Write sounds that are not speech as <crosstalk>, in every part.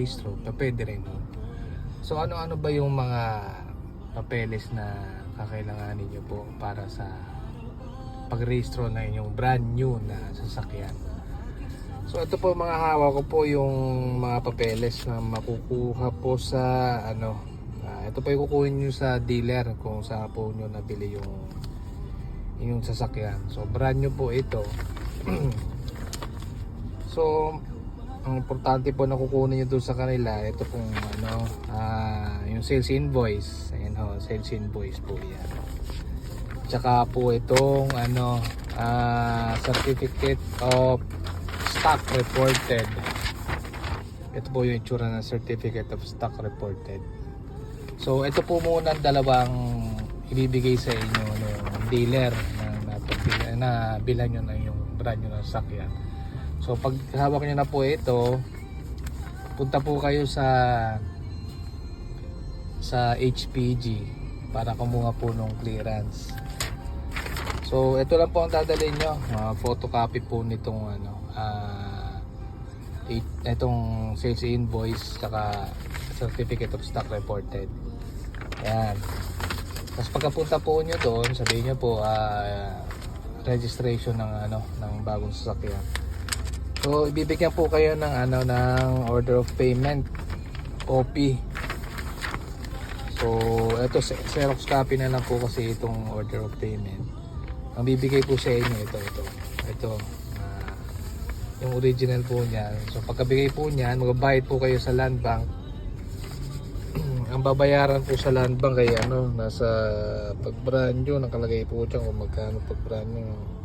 rehistro, pa pwede no? So ano-ano ba yung mga papeles na kakailanganin nyo po para sa pagrehistro na inyong brand new na sasakyan? So ito po mga hawak ko po yung mga papeles na makukuha po sa ano ah, ito po yung kukuhin nyo sa dealer kung saan po nyo nabili yung yung sasakyan. So brand new po ito. <clears throat> so ang importante po na kukunin nyo doon sa kanila ito pong ano ah, yung sales invoice. Ayan ho, sales invoice po yan. Tsaka po itong ano ah, certificate of stock reported. Ito po yung itsura ng certificate of stock reported. So ito po muna ang dalawang ibibigay sa inyo ng dealer na na, na bilan nyo na yung brand nyo ng sakyan. So pag hawak nyo na po ito, punta po kayo sa sa HPG para kumuha po ng clearance. So ito lang po ang dadalhin nyo, uh, photocopy po nitong ano, ah it- itong sales invoice saka certificate of stock reported. Yan. Tapos pagkapunta po nyo doon, sabihin nyo po ah, registration ng ano ng bagong sasakyan. So ibibigyan po kayo ng ano ng order of payment OP. So ito Xerox copy na lang po kasi itong order of payment. Ang bibigay po sa inyo ito ito. Ito ah, yung original po niyan. So pagkabigay po niyan, magbabayad po kayo sa land bank <clears throat> ang babayaran po sa land bank ay ano, nasa pag brand nakalagay po dyan kung magkano pag.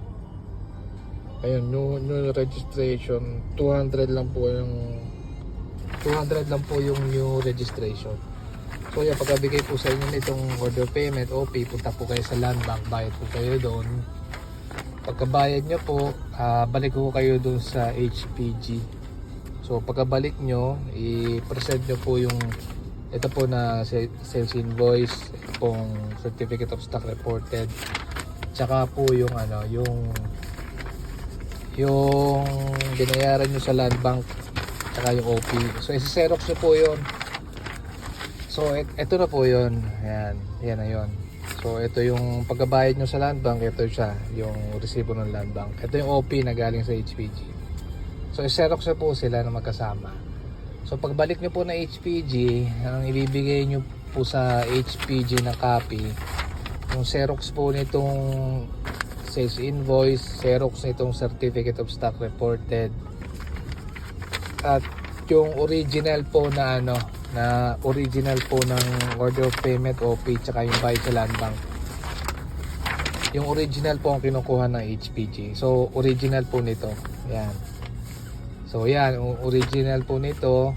Ayun, new, new registration, 200 lang po yung 200 lang po yung new registration. So yan, pagkabigay po sa inyo nitong order payment, OP, punta po kayo sa land bank, bayad po kayo doon. Pagkabayad nyo po, ah, balik po kayo doon sa HPG. So pagkabalik nyo, i-present nyo po yung ito po na sa- sales invoice, ito pong certificate of stock reported. Tsaka po yung ano, yung yung binayaran nyo sa land bank tsaka yung OP. So isi-xerox nyo po yun. So et, ito na po yun. Ayan, yan na yun. So ito yung pagkabayad nyo sa land bank, ito siya, yung resibo ng land bank. Ito yung OP na galing sa HPG. So isi-xerox nyo po sila na magkasama. So pagbalik nyo po na HPG, ang ibibigay nyo po sa HPG na copy, yung Xerox po nitong sales invoice, Xerox nitong certificate of stock reported, at yung original po na ano, na original po ng order of payment OP tsaka yung bayad sa land bank. Yung original po ang kinukuha ng HPG. So original po nito. Yan. So yan, o- original po nito.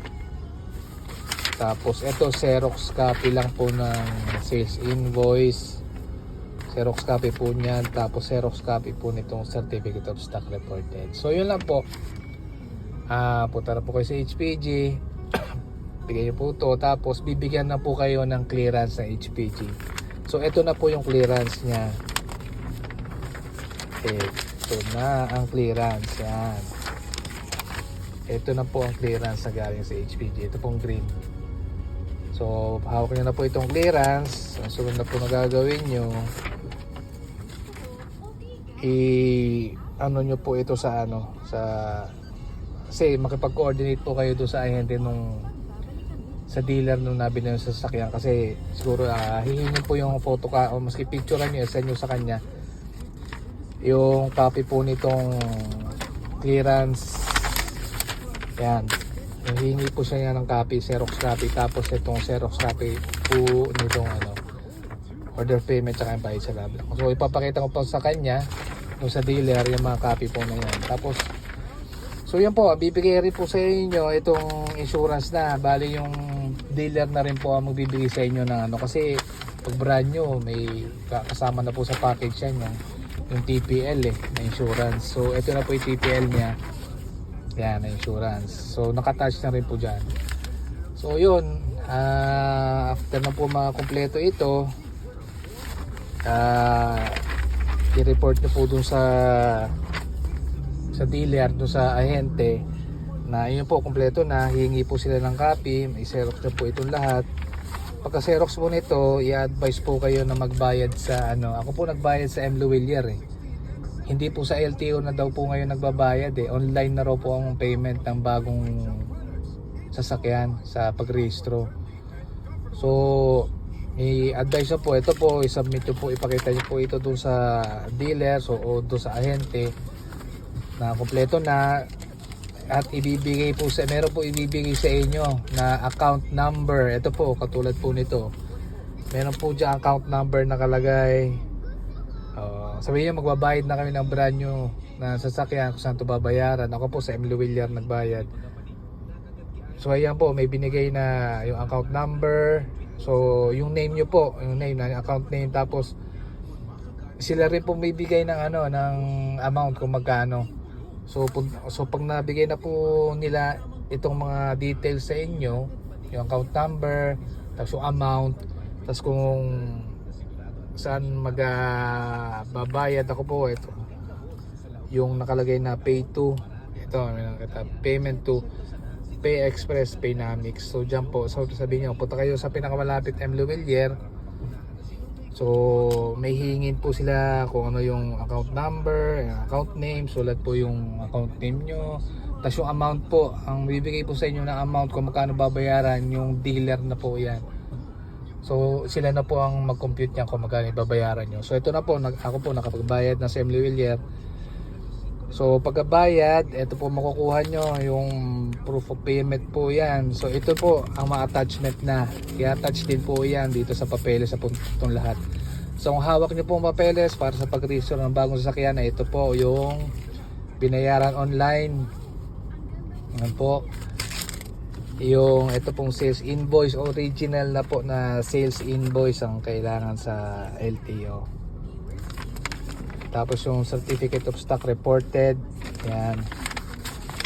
Tapos ito Xerox copy lang po ng sales invoice. Xerox copy po niyan. Tapos Xerox copy po nitong certificate of stock reported. So yun lang po. Ah, punta na po kayo sa HPG. <clears throat> Bigay niyo po to. Tapos bibigyan na po kayo ng clearance ng HPG. So ito na po yung clearance niya. Ito na ang clearance. Yan. Ito na po ang clearance na galing sa HPG. Ito pong green. So, hawak nyo na po itong clearance. Ang sunod na po na gagawin nyo, i ano nyo po ito sa ano sa kasi makipag-coordinate po kayo doon sa ahente nung sa dealer nung nabili sa sasakyan. Kasi siguro uh, hihingin po yung photo ka o maski picturean nyo send nyo sa kanya. Yung copy po nitong clearance yan. Hingi po siya niya ng copy xerox copy. Tapos itong xerox copy po nitong ano order payment tsaka yung bayad sa lab so ipapakita ko po sa kanya o sa dealer yung mga copy po na yan tapos So yan po, bibigay rin po sa inyo itong insurance na. Bali yung dealer na rin po ang magbibigay sa inyo ng ano. Kasi pag brand nyo, may kasama na po sa package yan yung, yung TPL eh, na insurance. So ito na po yung TPL niya. Yan, na insurance. So nakatouch na rin po dyan. So yun, ah, after na po mga kompleto ito, ah, i-report nyo po dun sa sa dealer, dun sa ahente na yun po kompleto na hihingi po sila ng copy may xerox na po itong lahat. Pagka xerox po nito i-advise po kayo na magbayad sa ano ako po nagbayad sa M. Luwilier eh. Hindi po sa LTO na daw po ngayon nagbabayad eh. Online na raw po ang payment ng bagong sasakyan sa pagrehistro. So i-advise nyo po ito po i-submit nyo po ipakita nyo po ito dun sa dealer so, o dun sa ahente na kompleto na at ibibigay po sa meron po ibibigay sa inyo na account number. Ito po katulad po nito. Meron po dyan account number nakalagay uh, sabihin nyo magbabayad na kami ng brand new na sasakyan kung saan ito babayaran. Ako po sa M. William nagbayad. So ayan po may binigay na yung account number so yung name nyo po yung name na account name tapos sila rin po may bigay ng ano ng amount kung magkano So, so pag nabigay na po nila itong mga details sa inyo, yung account number, tapos yung amount, tapos kung saan magbabayad ako po, ito. Yung nakalagay na pay to, ito, payment to Pay Express, Paynamics. So, dyan po, so sabihin nyo, punta kayo sa pinakamalapit M. Luwilier, So, may hingin po sila kung ano yung account number, account name, sulat po yung account name nyo. Tapos yung amount po, ang bibigay po sa inyo na amount kung magkano babayaran, yung dealer na po yan. So, sila na po ang mag-compute niyan kung magkano babayaran nyo. So, ito na po, nag, ako po nakapagbayad na sa Emily Villier. So, pagkabayad, ito po makukuha nyo yung proof of payment po yan. So, ito po ang mga attachment na. I-attach din po yan dito sa papeles sa itong lahat. So, kung hawak nyo po ang papeles para sa pag-register ng bagong sasakyan na ito po yung binayaran online. Yan po. Yung ito pong sales invoice, original na po na sales invoice ang kailangan sa LTO. Tapos yung certificate of stock reported. Yan.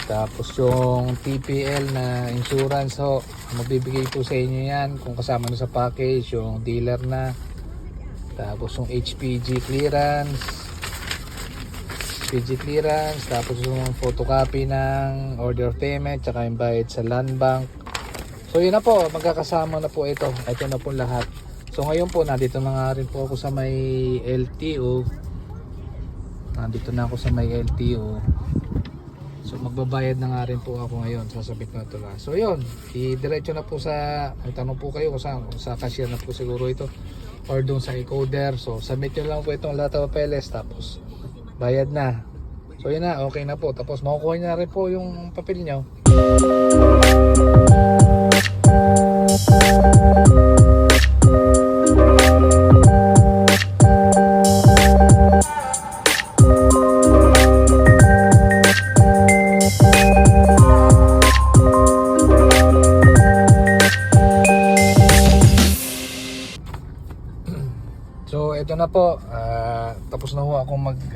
Tapos yung TPL na insurance ho. Magbibigay po sa inyo yan kung kasama na sa package. Yung dealer na. Tapos yung HPG clearance. HPG clearance. Tapos yung photocopy ng order of payment. Tsaka yung bayad sa land bank. So yun na po. Magkakasama na po ito. Ito na po lahat. So ngayon po, nandito na nga rin po ako sa may LTO nandito na ako sa may LTO so magbabayad na nga rin po ako ngayon. Sasabit na ito lang so yun. I-diretso na po sa may tanong po kayo kung saan sa cashier na po siguro ito. Or doon sa encoder. So submit nyo lang po itong lahat ng papeles tapos bayad na. So yun na. Okay na po. Tapos makukuha nyo na rin po yung papel nyo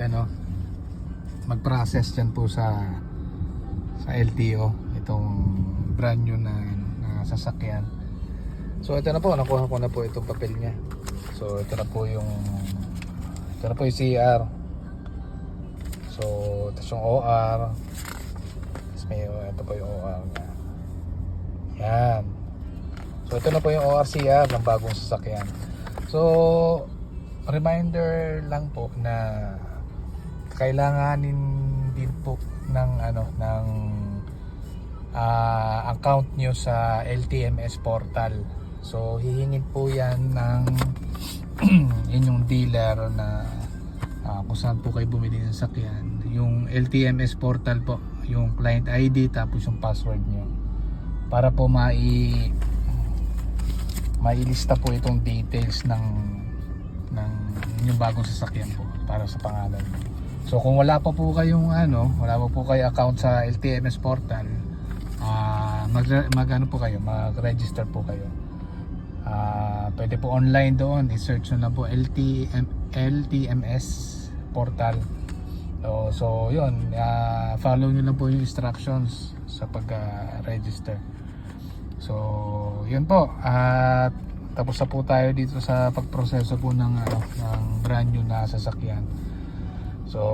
ano mag-process diyan po sa sa LTO itong brand new na, na sasakyan. So ito na po, nakuha ko na po itong papel niya. So ito na po yung ito na po yung CR. So tapos yung OR. Tapos may ito po yung OR niya. Yan. So ito na po yung ORCR ng bagong sasakyan. So reminder lang po na kailanganin din po ng ano ng ah, account nyo sa LTMS portal. So hihingin po 'yan ng <clears throat> inyong dealer na ah, kung saan po kayo bumili ng sakyan. Yung LTMS portal po, yung client ID tapos yung password nyo para po mai mailista po itong details ng ng yung bagong sasakyan po para sa pangalan mo. So kung wala pa po kayong ano, wala pa po kayo account sa LTMS portal, ah mag, mag ano po kayo, mag-register po kayo. Ah, pwede po online doon, i-search nyo na po LTM, LTMS portal. So, so yun, ah, follow nyo lang po yung instructions sa pag-register. So, yun po. At tapos na po tayo dito sa pagproseso po ng ano, ng brand new na sasakyan. So,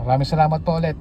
maraming salamat po ulit.